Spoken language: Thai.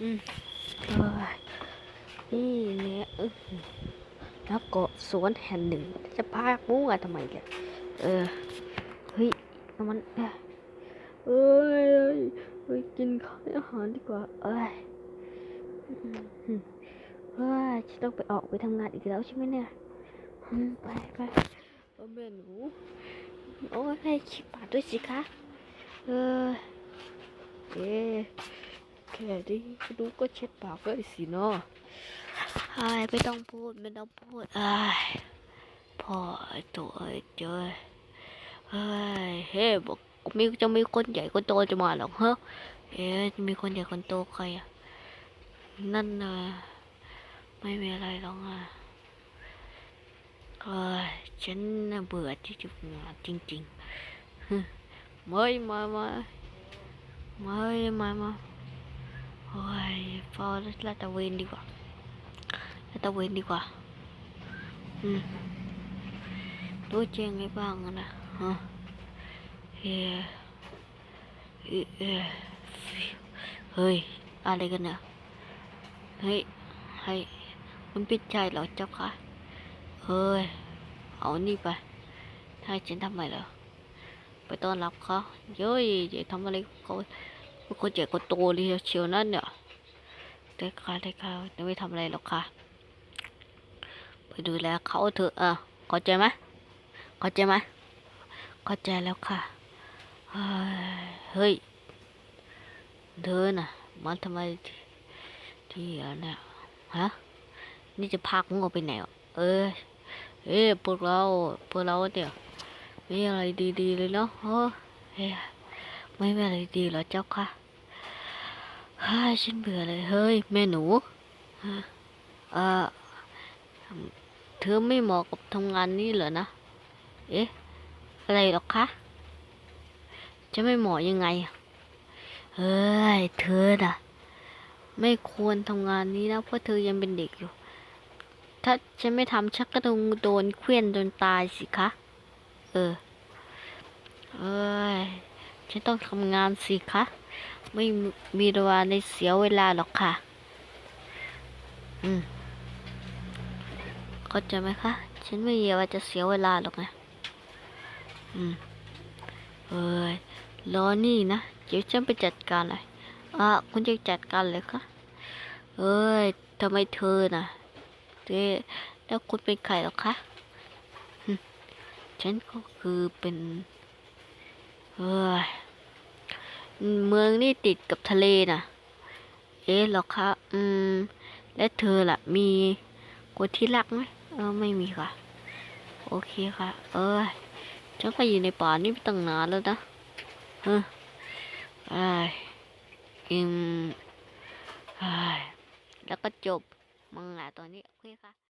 อืมนี่เนี่ยอื้อหือแล้วก็สวนแห่งหนึ่ง จะพามูกันทำไมเนี่ยเออ เฮ้ยน้ำมันเอ้ยเอ้ยเอ้ยเฮ้ย กินข้าวอาหารดีกว่า เอ้ยอืมอืมเฮ้ยจะต้องไปออกไปทำงานอีกแล้วใช่ไหมเนี่ย ไปไปเออแม่หนูโอ้ยให้ชิบปาด้วยสิคะ เออเอ๊ แค่นี้ดูก็เช็ดปากก็สิเนาะไอ้ายไม่ต้องพูดไม่ต้องพูดไอ้ายพ่อไอ้ตัวไอ้เจ้ยเฮ้ยเฮ้บอกมีจะมีคนใหญ่คนโตจะมาหรอกเฮ้เอ๊ะจะมีคนใหญ่คนโตใครอะนั่นนะไม่มีอะไรหรอกอะเฮ้ยฉันน่ะเบื่อที่จะงานจริงๆฮึไม่มามาไม่มามา โอ้ยพอลาดตะเวนดีกว่าลาตะเวนดีกว่า อืมดูแจ้งไงบ้างอะนะฮะเฮ้ยเอ้ยเอ้ยเฮ้ย อะไรกันเนี่ยเฮ้ยเฮ้ยมันเป็นใจเหรอเจ้าคะเฮ้ย เอานี่ไปให้ฉันทำไมเหรอไปต้อนรับเขาเย้ยอย่ทำอะไรเขา เป็นคนใหญ่คนโตเลยเชียวนั่นเนี่ยได้ค่ะได้ค่ะจะไม่ทำอะไรหรอกค่ะ ไปดูแลเขาเถอะอะเข้าใจไหมเข้าใจไหมเข้าใจแล้วค่ะเฮ้ยเฮ้ยเดินอะมันทำไมที่อันเนี่ยฮะนี่จะพามึงออกไปไหนเออเอ้พวกเราพวกเราเนี่ยมีอะไรดีๆเลยเนาะเฮ้ยไม่มีอะไรดีเหรอเจ้าค่ะ ฮ้ยฉันเบื่อเลยเฮ้ย แม่หนูฮะเออเธอไม่เหมาะกับทำงานนี้เหรอนะ เอ๊ะ อะไรหรอกคะ จะไม่เหมาะยังไง เฮ้ย เธอน่ะ ไม่ควรทำงานนี้นะ เพราะเธอยังเป็นเด็กอยู่ ถ้าฉันไม่ทำชักก็ต้องโดนเคลื่อนจนตายสิคะ เออ เอ้ย ฉันต้องทำงานสิคะ ไม่มีเวลาในเสียเวลาหรอกค่ะ อืมเข้าใจไหมคะ ฉันไม่อยากว่าจะเสียเวลาหรอกนะ อืมเอ้ยรอนี่นะ เดี๋ยวฉันไปจัดการเลยอะคุณจะจัดการเลยคะเอ้ยทำไมเธอน่ะเจ๊แล้วคุณเป็นใครหรอคะฉันก็คือเป็นเอ้ย เมืองนี่ติดกับทะเลน่ะ เอ๊ะหรอคะ อืม และเธอล่ะ มีคนที่รักไหมเออ ไม่มีค่ะ โอเคค่ะ เออ ฉันก็อยู่ในป่านี่ตั้งนานแล้วนะเออไอ้อืมไอ้แล้วก็จบมังงะตอนนี้ โอเคค่ะ